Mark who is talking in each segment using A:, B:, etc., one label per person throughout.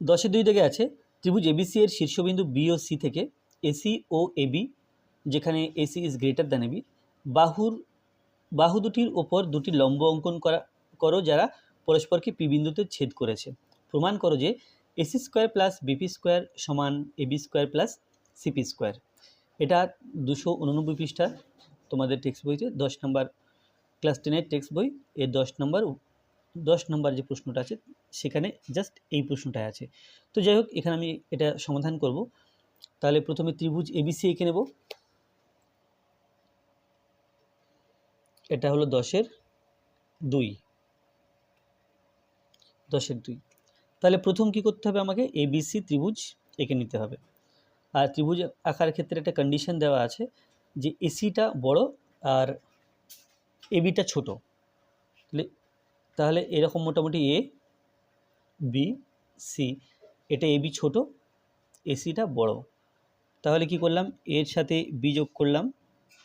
A: দশের দুই থেকে আছে ত্রিভুজ এবিসি এর শীর্ষবিন্দু বি ও সি থেকে এসি ও এবি যেখানে AC is greater than AB বাহুর, বাহু দুটির ওপর দুটি লম্ব অঙ্কন করা, করো যারা পরস্পরকে পি বিন্দুতে ছেদ করেছে। প্রমাণ করো যে AC square plus BP square সমান AB square plus CP square এটা দুশো উননব্বই পৃষ্ঠা, তোমাদের টেক্সট বইতে দশ নম্বর ক্লাস টেনের টেক্সট বই এর দশ নম্বর দশ নম্বর যে প্রশ্নটা আছে, সেখানে জাস্ট এই প্রশ্নটাই আছে। তো যাই হোক, এখানে আমি এটা সমাধান করব। তাহলে প্রথমে ত্রিভুজ এবিসি এঁকে নেব। এটা হলো দশের দুই। দশের দুই। তাহলে প্রথম কি করতে হবে আমাকে? এবিসি ত্রিভুজ এঁকে নিতে হবে। আর ত্রিভুজ আঁকার ক্ষেত্রে একটা কন্ডিশন দেওয়া আছে যে এসিটা বড় আর এবিটা ছোট। তাহলে তাহলে এরকম মোটামুটি এ বি সি এটা এবি ছোট এসিটা বড়। তাহলে কি করলাম? এর সাথে বি যোগ করলাম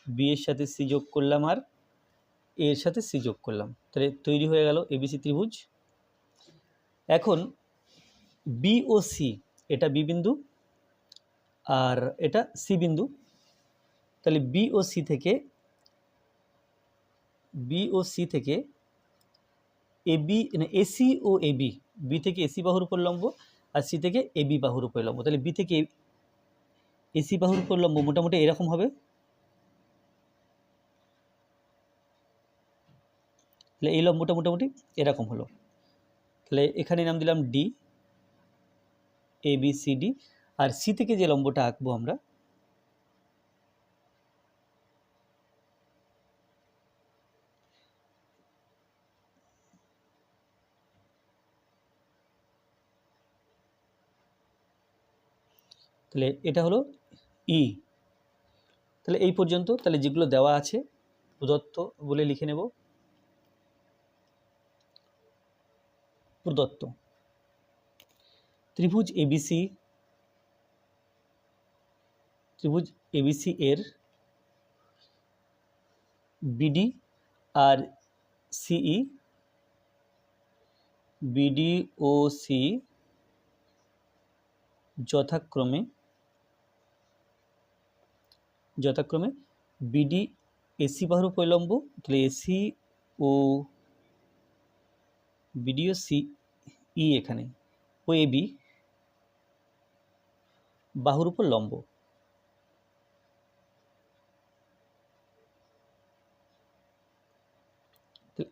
A: বি এর সাথে সি যোগ করলাম আর এর সাথে সি যোগ করলাম। তাহলে তৈরি হয়ে গেল এ এবিসি ত্রিভুজ। এখন বি ও সি এটা বি বিন্দু আর এটা সি বিন্দু। তাহলে বি ও সি থেকে বি ও সি থেকে এবি মানে এসি ও এবি বি থেকে এসি বাহুর উপর লম্ব আর সি থেকে এবি বাহুর উপর লম্ব। তাহলে বি থেকে এসি বাহুর উপর লম্ব মোটামুটি এরকম হবে। তাহলে এই লম্বটা মোটামুটি এরকম হলো। তাহলে এখানে নাম দিলাম D A B C D R C থেকে যে লম্বটা আঁকবো আমরা তাহলে এটা হলো ই। তাহলে এই পর্যন্ত তাহলে যেগুলো দেওয়া আছে, প্রদত্ত বলে লিখে নেব। প্রদত্ত। ত্রিভুজ এবিসি ত্রিভুজ এবিসি এর বিডি আর সিই বিডি ও সি যথাক্রমে যথাক্রমে বিডি, এসি বাহুর উপর লম্ব তাহলে এসি ও বিডিও সি, ই এখানে, ও এবি বাহুর উপর লম্ব।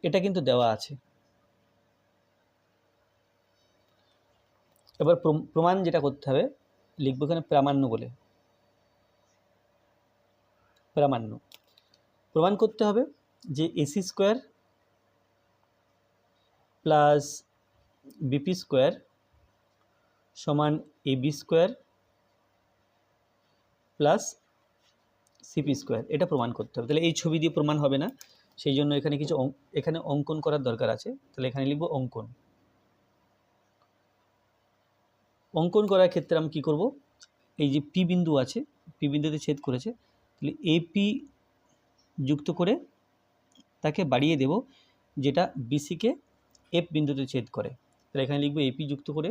A: এটা কিন্তু দেওয়া আছে। এবার প্রম- প্রমাণ যেটা করতে হবে, লিখব এখানে প্রামাণ্য বলে। প্রামাণ্য প্রমাণ করতে হবে যে AC square plus BP square সমান AB square plus CP square. এটা প্রমাণ করতে হবে। তাহলে এই ছবি দিয়ে প্রমাণ হবে না। সেই জন্য এখানে কিছু এখানে অঙ্কন করার দরকার আছে। তাহলে এখানে লিখব অঙ্কন। অঙ্কন করার ক্ষেত্রে আমি কী করব? এই যে পি বিন্দু আছে, পি বিন্দুতে ছেদ করেছে তাহলে এপি যুক্ত করে তাকে বাড়িয়ে দেব, যেটা বিসিকে এফ বিন্দুতে ছেদ করে। তাহলে এখানে লিখব এপি যুক্ত করে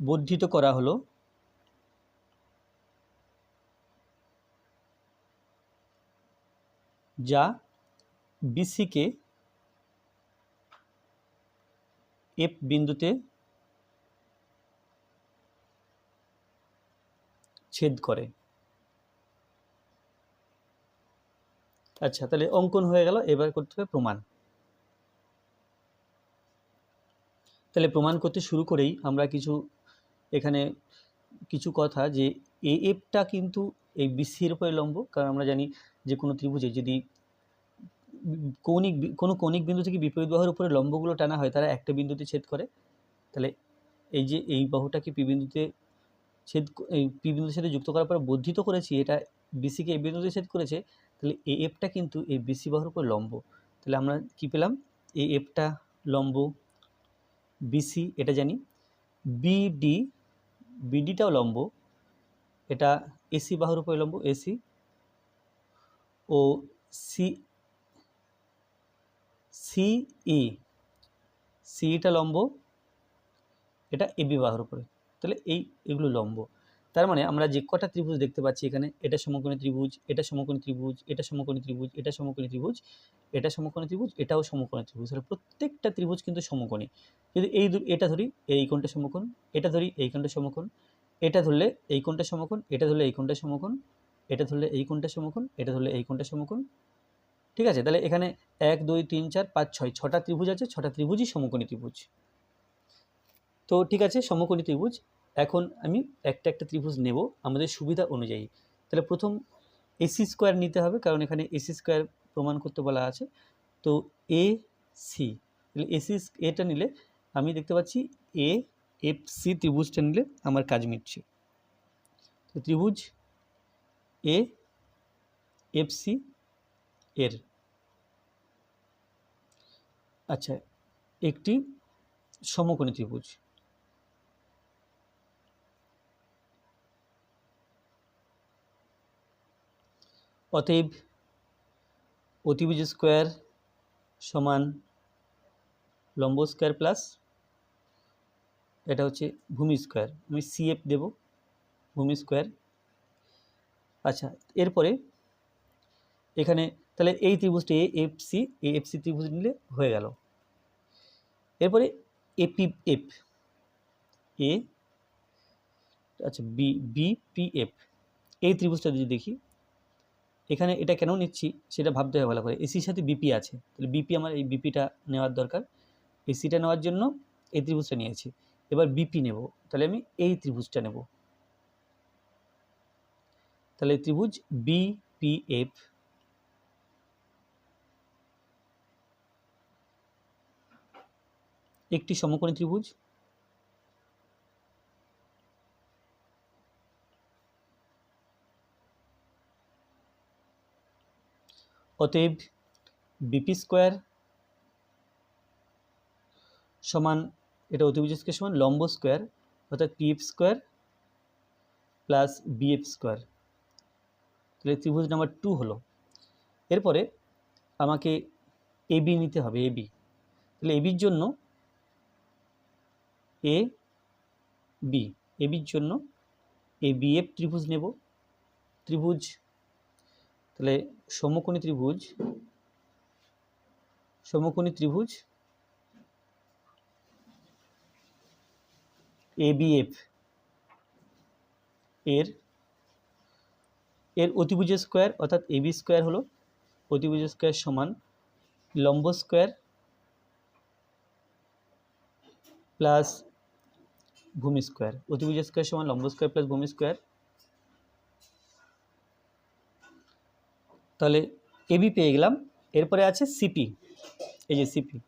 A: বর্ধিত করা হলো যা বিসিকে এফ বিন্দুতে ছেদ করে। আচ্ছা তাহলে অঙ্কন হয়ে গেল, এবার করতে হবে প্রমাণ। তাহলে প্রমাণ করতে শুরু করেই আমরা কিছু, এখানে কিছু কথা যে এ এফটা কিন্তু এই বিসির উপরে লম্ব, কারণ আমরা জানি যে কোনো ত্রিভুজে যদি কৌণিক কোনো কৌণিক বিন্দু থেকে বিপরীত বাহুর উপরে লম্বগুলো টানা হয়, তারা একটা বিন্দুতে ছেদ করে। তাহলে এই যে এই বাহুটাকে পি বিন্দুতে ছেদ পি বিন্দুর সাথে যুক্ত করার পরে বর্ধিত করেছি, এটা বিসিকে এই বিন্দুতে ছেদ করেছে, তাহলে এ এফটা কিন্তু এই বিসি বাহুর উপর লম্ব। তাহলে আমরা কি পেলাম? এ এফটা লম্ব বিসি এটা জানি বিডি বিডিটাও লম্ব, এটা এসি বাহুর উপর লম্ব এসি ও সি সিই সিইটা লম্ব, এটা এবি বাহুর উপরে। তাহলে এই, এগুলো লম্ব। তার মানে আমরা যে কটা ত্রিভুজ দেখতে পাচ্ছি এখানে, এটা সমকোণী ত্রিভুজ, এটা সমকোণী ত্রিভুজ, এটা সমকোণী ত্রিভুজ, এটা সমকোণী ত্রিভুজ, এটা সমকোণী ত্রিভুজ, এটাও সমকোণী ত্রিভুজ। তাহলে প্রত্যেকটা ত্রিভুজ কিন্তু সমকোণী। যদি এই এটা ধরি, এই কোণটা সমকোণ, এটা ধরি, এই কোণটা সমকোণ, এটা ধরলে এই কোণটা সমকোণ, এটা ধরলে এই কোণটা সমকোণ, এটা ধরলে এই কোণটা সমকোণ, এটা ধরলে এই কোণটা সমকোণ। ঠিক আছে? তাহলে এখানে এক, দুই, তিন, চার, পাঁচ, ছয়, ছটা ত্রিভুজ আছে, ছটা ত্রিভুজই সমকোণী ত্রিভুজ। তো ঠিক আছে, সমকোণী ত্রিভুজ। এখন আমি একটা একটা ত্রিভুজ নেব আমাদের সুবিধা অনুযায়ী। তাহলে প্রথম এসি স্কোয়ার নিতে হবে, কারণ এখানে এসি স্কোয়ার প্রমাণ করতে বলা আছে। তো এ সি, তাহলে এসি এটা নিলে আমি দেখতে পাচ্ছি এ, এফ সি ত্রিভুজটা নিলে আমার কাজ মিটছে। তো ত্রিভুজ এ, এফ সি, এর। আচ্ছা একটি সমকোণী ত্রিভুজ। অতএব অতিভুজ স্কোয়ার সমান লম্ব স্কোয়ার প্লাস এটা হচ্ছে ভূমি স্কোয়ার। আমি সিএফ দেব, ভূমি স্কোয়ার। আচ্ছা এরপরে এখানে তাহলে এই ত্রিভুজটা A F C A F C ত্রিভুজ নিলে হয়ে গেল। এরপরে এপি এফ এ আচ্ছা বি বি পি এফ এই ত্রিভুজটা যদি দেখি এখানে এটা কেন নিচ্ছি সেটা ভাবতে হবে ভালো করে। এসির সাথে বিপি আছে। তাহলে বিপি আমার এই বিপিটা নেওয়ার দরকার। এসিটা নেওয়ার জন্য এই ত্রিভুজটা নিয়েছি। এবার বিপি নেব। তাহলে আমি এই ত্রিভুজটা নেব। তাহলে ত্রিভুজ বিপিএফ একটি সমকোণী ত্রিভুজ। অতএব বিপি স্কোয়ার সমান, এটা অতিভুজ স্কোয়ার সমান, লম্ব স্কোয়ার, অর্থাৎ PF square plus BF square. তাহলে ত্রিভুজ নাম্বার টু হলো। এরপরে আমাকে এবি নিতে হবে এবি তাহলে এবির জন্য এ বি এবির জন্য এ বিএফ ত্রিভুজ নেব। ত্রিভুজ তাহলে সমকোণী ত্রিভুজ সমকোণী ত্রিভুজ এবিএফ এর এর অতিভুজ স্কোয়ার অর্থাৎ এবি স্কোয়ার হলো অতিভুজ স্কোয়ার সমান লম্ব স্কোয়ার প্লাস ভূমি স্কোয়ার। অতিভুজ স্কোয়ার সমান লম্ব স্কোয়ার প্লাস ভূমি স্কোয়ার তাহলে এবি পেয়ে গেলাম। এরপরে আছে সিপি এই যে সিপি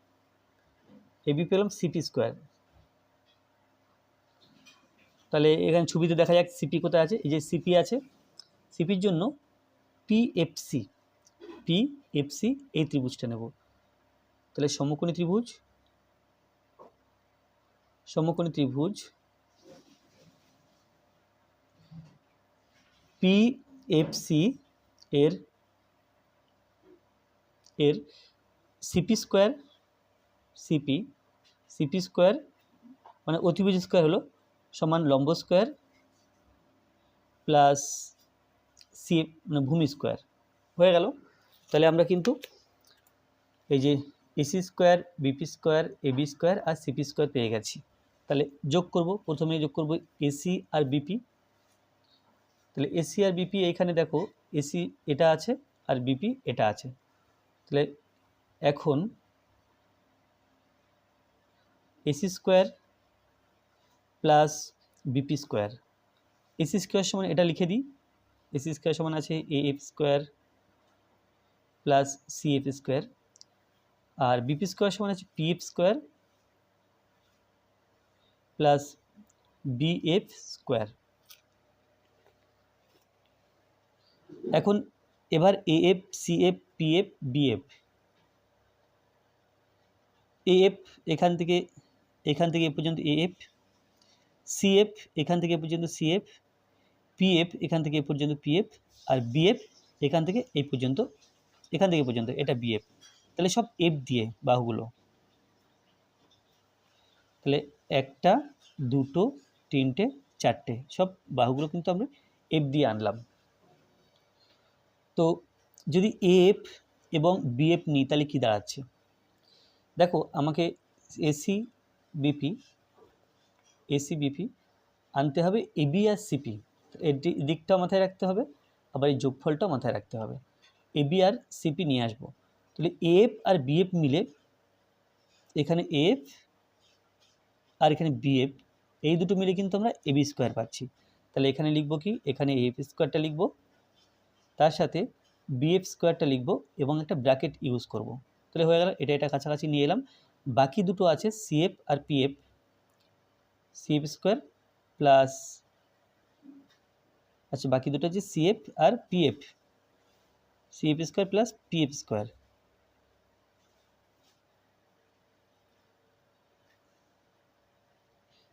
A: এবি পেলাম সিপি স্কোয়ার তাহলে এখানে ছবিতে দেখা যাক সিপি কোথায় আছে। এই যে সিপি আছে। সিপির জন্য পিএফসি পিএফসি এই ত্রিভুজটা নেব। তাহলে সমকোণী ত্রিভুজ। সমকোণী ত্রিভুজ। পিএফসি এর এর CP square CP CP square মানে অতিভুজ স্কোয়ার হলো সমান লম্ব স্কোয়ার প্লাস সি মানে ভূমি স্কোয়ার হয়ে গেল। তাহলে আমরা কিন্তু এই যে AC square BP square AB square আর সিপি স্কোয়ার পেয়ে গেছি। তাহলে যোগ করব প্রথমে যোগ করব এসি আর বিপি তাহলে এসি আর বিপি এইখানে দেখো এসি এটা আছে আর বিপি এটা আছে। তাহলে এখন AC square plus BP square. AC square সমান এটা লিখে দিই। এসি স্কোয়ার সমান আছে A F square plus C F square. R BP square সমান আছে P F square plus B F square. এখন এবার A F, C F, P F, B F. A F এখান থেকে এখান থেকে এ পর্যন্ত এ এফ সিএফ এখান থেকে এ পর্যন্ত সিএফ পিএফ এখান থেকে এ পর্যন্ত পিএফ আর বিএফ এখান থেকে এই পর্যন্ত, এখান থেকে পর্যন্ত, এটা বিএফ তাহলে সব এফ দিয়ে বাহুগুলো। তাহলে একটা, দুটো, তিনটে, চারটে, সব বাহুগুলো কিন্তু আমরা এফ দিয়ে আনলাম। তো যদি এফ এবং বিএফ নিই, তাহলে কী দাঁড়াচ্ছে? দেখো, আমাকে এসি বিপি এসি বিপি আনতে হবে এবি আর সিপি এর দি- দিকটাও মাথায় রাখতে হবে, আবার এই যোগফলটাও মাথায় রাখতে হবে। এবি আর সিপি নিয়ে আসব। তাহলে এফ আর বিএফ মিলে এখানে এফ আর এখানে বিএফ এই দুটো মিলে কিন্তু আমরা এবি স্কোয়ার পাচ্ছি। তাহলে এখানে লিখব কি? এখানে এফ স্কোয়ারটা লিখব। তার সাথে বিএফ স্কোয়ারটা লিখব এবং একটা ব্র্যাকেট ইউজ করব। তাহলে হয়ে গেল, এটা এটা কাছাকাছি নিয়ে এলাম। বাকি দুটো আছে সিএফ আর পিএফ সিএফ স্কোয়ার প্লাস আচ্ছা বাকি দুটো হচ্ছে সিএফ আর PF CF square plus PF square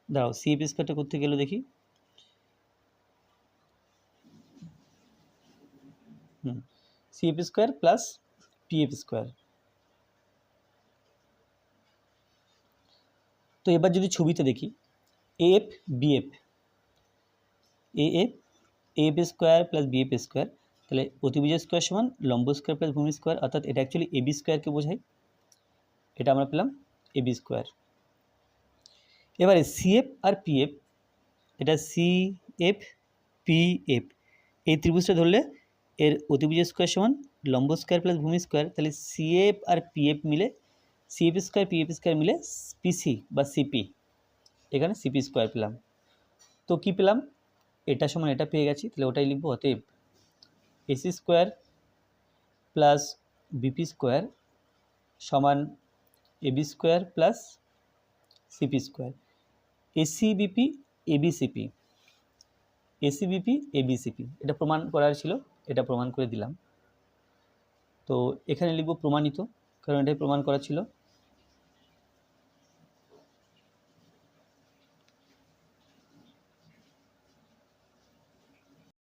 A: দাঁড়াও সিএফ স্কোয়ারটা করতে গেলে দেখি। হুম CF square plus PF square তো এবার যদি ছবিতে দেখি F BF A F square plus BF square তাহলে অতিভুজ স্কোয়ার সমান, লম্ব স্কোয়ার প্লাস ভূমি স্কোয়ার অর্থাৎ এটা অ্যাকচুয়ালি এবি স্কোয়ারকে বোঝায়। এটা আমরা পেলাম এবি স্কোয়ার এবারে সিএফ আর পিএফ এটা সিএফ পিএফ এই ত্রিভুজটা ধরলে এর অতিভুজ স্কোয়ার সমান লম্ব স্কোয়ার প্লাস ভূমি স্কোয়ার তাহলে সিএফ আর পিএফ মিলে সিএফ স্কোয়ার পিএফ স্কোয়ার মিলে পিসি বা সিপি এখানে সিপি স্কোয়ার পেলাম। তো কি পেলাম? এটা সমান এটা পেয়ে গেছি, তাহলে ওটাই লিখব অতএব AC square plus BP square সমান AB square plus CP square AC BP ABCP AC BP ABCP এটা প্রমাণ করার ছিল। এটা প্রমাণ করে দিলাম। তো এখানে লিখব প্রমাণিত কারণ এটাই প্রমাণ করা ছিল।